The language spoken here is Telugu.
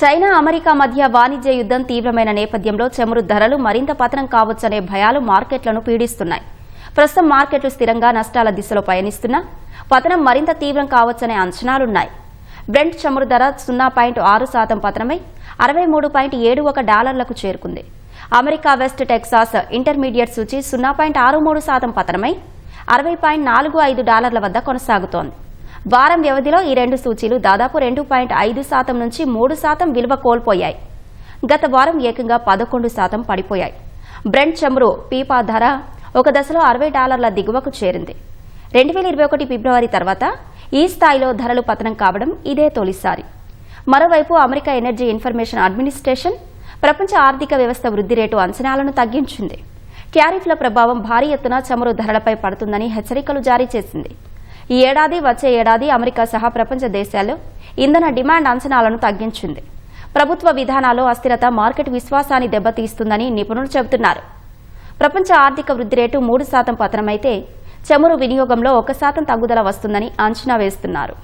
చైనా అమెరికా మధ్య వాణిజ్య యుద్దం తీవ్రమైన నేపథ్యంలో చమురు ధరలు మరింత పతనం కావచ్చనే భయాలు మార్కెట్లను పీడిస్తున్నాయి. ప్రస్తుతం మార్కెట్లు స్థిరంగా నష్టాల దిశలో పయనిస్తున్నా పతనం మరింత తీవ్రం కావచ్చనే అంచనాలున్నాయి. బ్రెంట్ చమురు ధర సున్నా పాయింట్ ఆరు శాతం పతనమై అరవై మూడు పాయింట్ ఏడు ఒక డాలర్లకు చేరుకుంది. అమెరికా వెస్ట్ టెక్సాస్ ఇంటర్మీడియట్ సూచి సున్నా పాయింట్ ఆరు మూడు శాతం పతనమై అరవై పాయింట్ నాలుగు ఐదు డాలర్ల వద్ద కొనసాగుతోంది. వారం వ్యవధిలో ఈ రెండు సూచీలు దాదాపు రెండు పాయింట్ ఐదు శాతం నుంచి మూడు శాతం విలువ కోల్పోయాయి. గత వారం ఏకంగా పదకొండు శాతం పడిపోయాయి. బ్రెంట్ చమురు పీపా ధర ఒక దశలో అరవై డాలర్ల దిగువకు చేరింది. రెండు వేల ఇరవై ఒకటి ఫిబ్రవరి తర్వాత ఈ స్థాయిలో ధరలు పతనం కావడం ఇదే తొలిసారి. మరోవైపు అమెరికా ఎనర్జీ ఇన్ఫర్మేషన్ అడ్మినిస్ట్రేషన్ ప్రపంచ ఆర్థిక వ్యవస్థ వృద్ధి రేటు అంచనాలను తగ్గించింది. ట్యారిఫ్ల ప్రభావం భారీ ఎత్తున చమురు ధరలపై పడుతుందని హెచ్చరికలు జారీ చేసింది. ఈ ఏడాది వచ్చే ఏడాది అమెరికా సహా ప్రపంచ దేశాల్లో ఇంధన డిమాండ్ అంచనాలను తగ్గించింది. ప్రభుత్వ విధానాల్లో అస్థిరత మార్కెట్ విశ్వాసాన్ని దెబ్బతీస్తుందని నిపుణులు చెబుతున్నారు. ప్రపంచ ఆర్థిక వృద్ధి రేటు మూడు శాతం పతనమైతే చమురు వినియోగంలో ఒక శాతం తగ్గుదల వస్తుందని అంచనా వేస్తున్నారు.